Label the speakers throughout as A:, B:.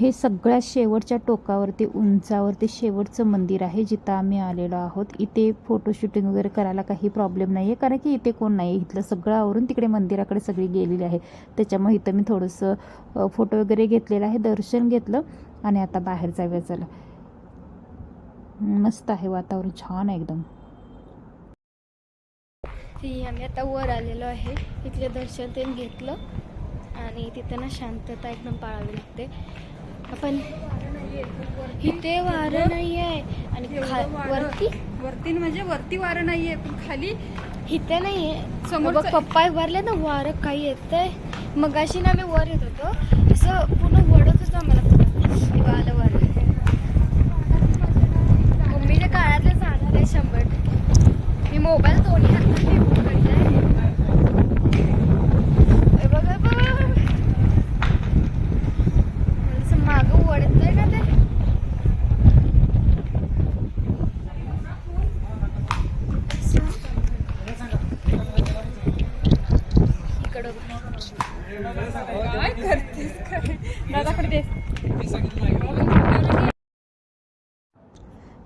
A: हे सगळ्यात शेवटच्या टोकावरती उंचावरती शेवटचं मंदिर आहे जिथं आम्ही आलेलो आहोत. इथे फोटोशूटिंग वगैरे करायला काही प्रॉब्लेम नाही आहे कारण की इथे कोण नाही इथलं सगळं आवरून तिकडे मंदिराकडे सगळी गेलेली आहे. त्याच्यामुळे इथं मी थोडंसं फोटो वगैरे घेतलेलं आहे दर्शन घेतलं आणि आता बाहेर जाऊया चला. मस्त आहे वातावरण छान आहे एकदम.
B: ती आम्ही आता वर आलेलो आहे. इथले दर्शन ते घेतलं आणि तिथं ना शांतता एकदम पाळावी लागते. आपण इथे वारं नाही आहे आणि खा वरती?
C: वरती म्हणजे वरती वारं नाहीये पण खाली
B: इथे नाही आहे
C: समोरचं-
B: समोर पप्पा उभारले ना वारं काही येतंय. मग अशी ना आम्ही वर येत होतो. असं पूर्ण वडत होतं आम्हाला तेव्हा आलं वर मम्मीच्या काळातलं जाणार आहे शंभर टक्के मी मोबाईल दोन्ही हाताने पकडलाय. हे बघा बघा. असं मागं वळतंय ना ते इकडं
C: काय करतेस? काय? दादाकडे दे.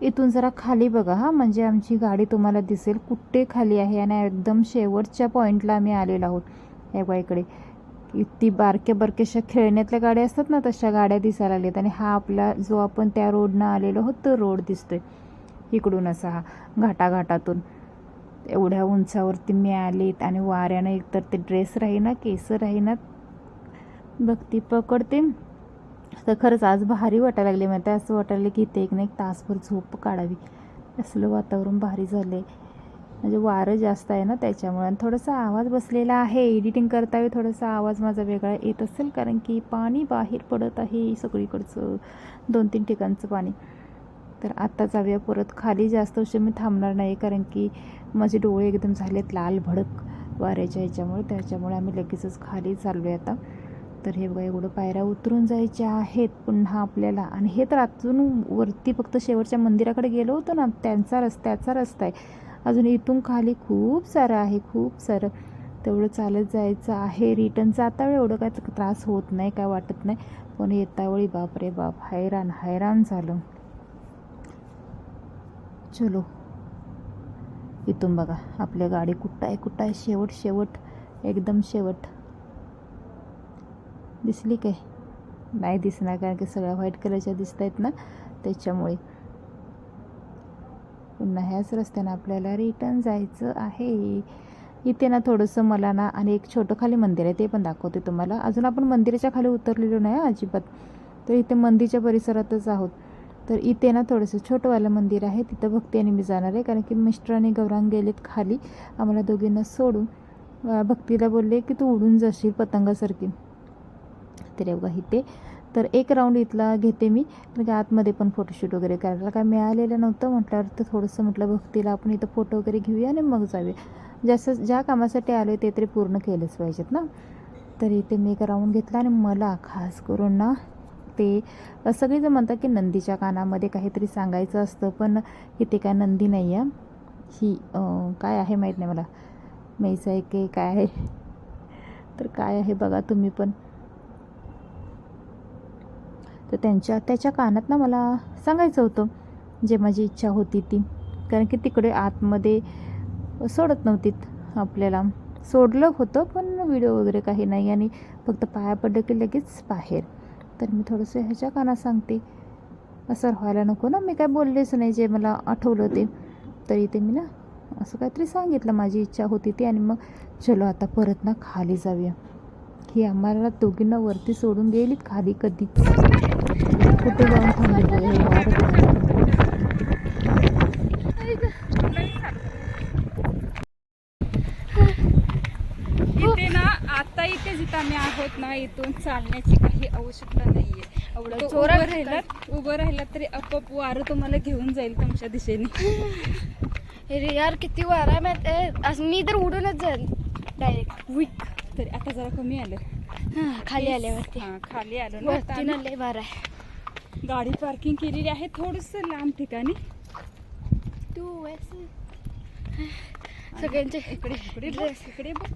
A: इथून जरा खाली बघा हा. म्हणजे आमची गाडी तुम्हाला दिसेल. कुठे खाली आहे आणि एकदम शेवटच्या पॉईंटला आम्ही आलेलो आहोत. या बाईकडे ती बारक्या बारक्याशा खेळण्यातल्या गाड्या असतात ना तशा गाड्या दिसायला लागल्यात. आणि हा आपला जो आपण त्या रोडनं आलेलो आहोत तो रोड दिसतोय. इकडून असा हा घाटाघाटातून. एवढ्या उंचावरती मिळालेत आणि वाऱ्यानं एकतर ते ड्रेस राहीना केस राहीना भक्ती पकडते. तर खरंच आज भारी वाटायला लागले. म्हणते असं वाटायला की इथे एक ना एक तासभर झोप काढावी. असलं वातावरण भारी झालं आहे म्हणजे वारं जास्त आहे ना त्याच्यामुळे. आणि थोडासा आवाज बसलेला आहे. एडिटिंग करतावी थोडासा आवाज माझा वेगळा येत असेल. कारण की पाणी बाहेर पडत आहे सगळीकडचं. दोन तीन ठिकाणचं पाणी. तर आत्ता जाऊया परत. खाली जास्त उशीर मी थांबणार नाही कारण की माझे डोळे एकदम झालेत लाल भडक वाऱ्याच्या ह्याच्यामुळे. त्याच्यामुळे आम्ही लगेचच खाली चाललो आहे आता. तर हे बघा एवढं पायऱ्या उतरून जायच्या आहेत पुन्हा आपल्याला. आणि हे तर अजून वरती फक्त शेवटच्या मंदिराकडे गेलो होतो ना त्यांचा रस्त्याचा रस्ता आहे. अजून इथून खाली खूप सारं आहे खूप सारं. तेवढं चालत जायचं आहे. रिटर्न जाता वेळ एवढं काय त्रास होत नाही काय वाटत नाही. पण येता वेळी बापरे बाप हैराण हैराण झालं. चलो. इथून बघा आपल्या गाडी कुठं आहे कुठं आहे? शेवट शेवट एकदम शेवट. दिसली काय? नाही दिसणार कारण की सगळ्या व्हाईट कलरच्या दिसत आहेत ना त्याच्यामुळे. पुन्हा ह्याच रस्त्यानं आपल्याला रिटर्न जायचं आहे. इथे ना थोडंसं मला ना आणि एक छोटं खाली मंदिर आहे ते पण दाखवते तुम्हाला. अजून आपण मंदिराच्या खाली उतरलेलो नाही अजिबात. तर इथे मंदिरच्या परिसरातच आहोत. तर इथे ना थोडंसं छोटंवालं मंदिर आहे. तिथं भक्ती आणि मी जाणार आहे. कारण की मिस्टर आणि गौरांग गेलेत खाली. आम्हाला दोघींना सोडून भक्तीला बोलले की तू उडून जाशील पतंगासारखी. तर बघा इथे. तर एक राऊंड इथला घेते मी. कारण की आतमध्ये पण फोटोशूट वगैरे करायला. काय मिळालेलं नव्हतं. म्हटल्यावर तर थोडंसं म्हटलं भक्तीला आपण इथं फोटो वगैरे घेऊया आणि मग जाऊया. जसं ज्या कामासाठी आलो ते तरी पूर्ण केलंच पाहिजेत ना. तर इथे मी एक राऊंड घेतला आणि मला खास करून ना ते सगळेजण म्हणतात की नंदीच्या कानामध्ये काहीतरी सांगायचं असतं पण इथे काय नंदी नाही आहे ही काय आहे माहीत नाही मला. म्हैस आहे की काय आहे? तर काय आहे बघा तुम्ही पण. तर त्यांच्या त्याच्या कानात ना मला सांगायचं होतं जे माझी इच्छा होती ती. कारण की तिकडे आतमध्ये सोडत नव्हती आपल्याला. सोडलं होतं पण व्हिडिओ वगैरे काही नाही आणि फक्त पाया पडलं की लगेच बाहेर. तर मी थोडंसं ह्याच्या कानात सांगते. असं व्हायला नको ना. मी काय बोललेच नाही जे मला आठवलं ते. तर इथे मी ना असं काहीतरी सांगितलं. माझी इच्छा होती ती आणि मग चलो आता परत ना खाली जाऊया. ही आम्हाला दोघींना वरती सोडून गेलीत खाली कधीच कुठे जाऊन थांबली बघा, हे वारं किती.
C: इथे ना आता इथे जिथं आम्ही आहोत ना इथून चालण्याची काही आवश्यकता नाहीये.
B: एवढं
C: उभं राहिलात उभं राहिलात तरी आपोआप वारं तुम्हाला घेऊन जाईल तुमच्या दिशेने.
B: अरे यार किती वारा आहे माहिती आहे असं मी तर उडूनच जाईल. डायरेक्ट विक
C: तरी आता जरा कमी आलं.
B: खाली आल्यावरती.
C: हा खाली आलो ना आता.
B: वरती ना
C: आम्ही
B: लय वारा आहे.
C: गाडी पार्किंग केलेली आहे थोडस लांब ठिकाणी.
B: तू सगळ्यांचे
C: इकडे इकडे बघ, इकडे बघ.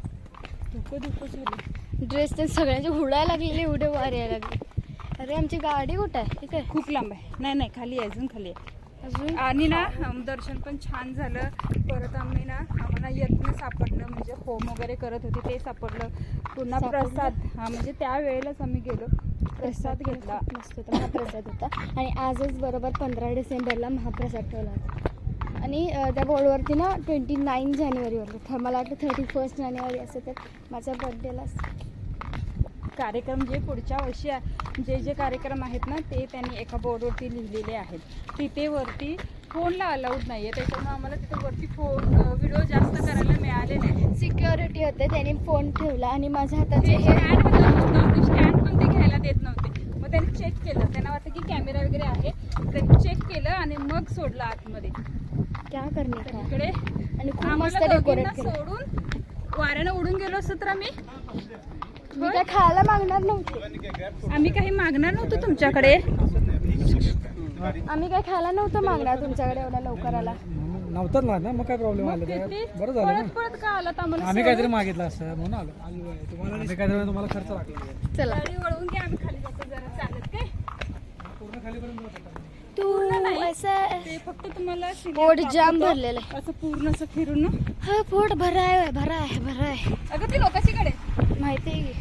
B: ड्रेस ते सगळ्यांचे हुडायला लागलेले एवढे वारे यायला लागले. अरे आमची गाडी कुठे आहे? ठीक आहे
C: खूप लांब आहे. नाही नाही खाली आहे अजून खाली आहे.
B: अजून?
C: आणि ना दर्शन पण छान झालं. परत आम्ही ना आम्हाला यत्न सापडलं म्हणजे होम वगैरे करत होते ते सापडलं. पुन्हा? प्रसाद. हा म्हणजे त्या वेळेलाच आम्ही गेलो. प्रसाद घेतला.
B: मस्त होता महाप्रसाद होता. आणि आजच बरोबर पंधरा डिसेंबरला महाप्रसाद ठेवला होता. आणि त्या बोर्डवरती ना ट्वेंटी नाईन जानेवारीवर थ मला वाटतं थर्टी फर्स्ट जानेवारी असं तर माझ्या बर्थडेलाच
C: कार्यक्रम जे पुढच्या वर्षी आहे- जे जे कार्यक्रम आहेत ना ते त्यांनी एका बोर्डवरती लिहिलेले आहेत. तिथे वरती फोनला अलाउड नाही आहे त्याच्यामुळे आम्हाला तिथे वरती फोन व्हिडिओ जास्त करायला मिळाले नाही.
B: सिक्युरिटी होते त्याने फोन ठेवला आणि माझ्या हे
C: स्टँड स्टँड पण ते घ्यायला देत नव्हते. मग त्यांनी चेक केलं. त्यांना वाटतं की कॅमेरा वगैरे आहे. त्यांनी चेक केलं आणि मग सोडलं आतमध्ये.
B: क्या करणे का
C: इकडे.
B: आणि खूप
C: आम्हाला
B: मस्त डेकोरेट
C: दोघींना
B: केलं.
C: सोडून वाऱ्यानं उडून गेलो असतो तर आम्ही.
B: मी काय खायला मागणार नव्हते.
C: आम्ही काही मागणार नव्हतो तुमच्याकडे.
B: आम्ही काय खायला नव्हतं मागणार तुमच्याकडे एवढ्या लवकर आला
D: नव्हतंच ना ना मग काय प्रॉब्लेम आला? बरं झालं
C: पळत
D: ना.
C: पळत का आलात आम्हाला
D: आम्ही
C: सोडून?
D: काहीतरी मागितलं असतं म्हणून आलो. तुम्हाला आम्ही काहीतरी तुम्हाला खर्च लागला.
B: चला.
C: गाडी वळवून घ्या आम्ही खाली जातो जरा चालत काय?
D: पूर्ण खालीपर्यंत जाऊ शकता.
B: ते
C: फक्त तुम्हाला
B: पोट. जाम भरलेलं आहे
C: असं पूर्ण असं फिरून ना.
B: हा पोट भरा आहे भरा आहे भरा आहे
C: अगं ती लोकांची कडे
B: माहिती आहे की